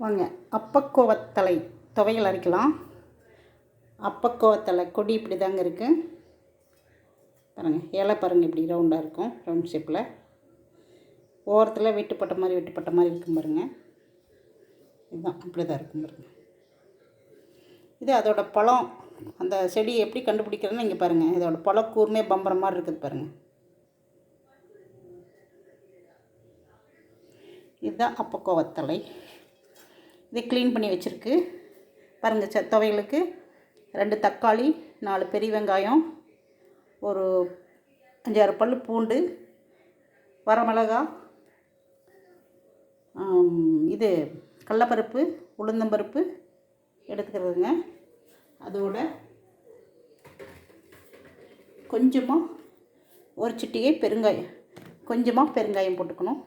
வாங்க அப்பக்கோவத்தலை துவையல் அரைக்கலாம். அப்பக்கோவத்தலை கொடி இப்படி தாங்க இருக்குது பாருங்கள் இலை பாருங்கள் இப்படி ரவுண்டாக இருக்கும் ரவுண்ட் ஷேப்பில் ஓரத்தில் வெட்டுப்பட்ட மாதிரி வெட்டுப்பட்ட மாதிரி இருக்கும் பாருங்கள் இதுதான் அப்படி தான் இருக்கும் பாருங்கள் இது அதோட பழம் அந்த செடி எப்படி கண்டுபிடிக்கிறதுன்னு இங்கே பாருங்கள் இதோட பழம் கூர்மே பம்பர மாதிரி இருக்குது பாருங்கள் இதுதான் அப்பக்கோவத்தலை. இது க்ளீன் பண்ணி வச்சுருக்கு. பாருங்கள் ச துவையலுக்கு ரெண்டு தக்காளி நாலு பெரிய வெங்காயம் ஒரு அஞ்சாறு பல் பூண்டு வரமிளகா இது கடலப்பருப்பு உளுந்தம்பருப்பு எடுத்துக்கிறதுங்க. அதோட கொஞ்சமாக ஒரு சிட்டிகை பெருங்காயம் கொஞ்சமாக பெருங்காயம் போட்டுக்கணும்.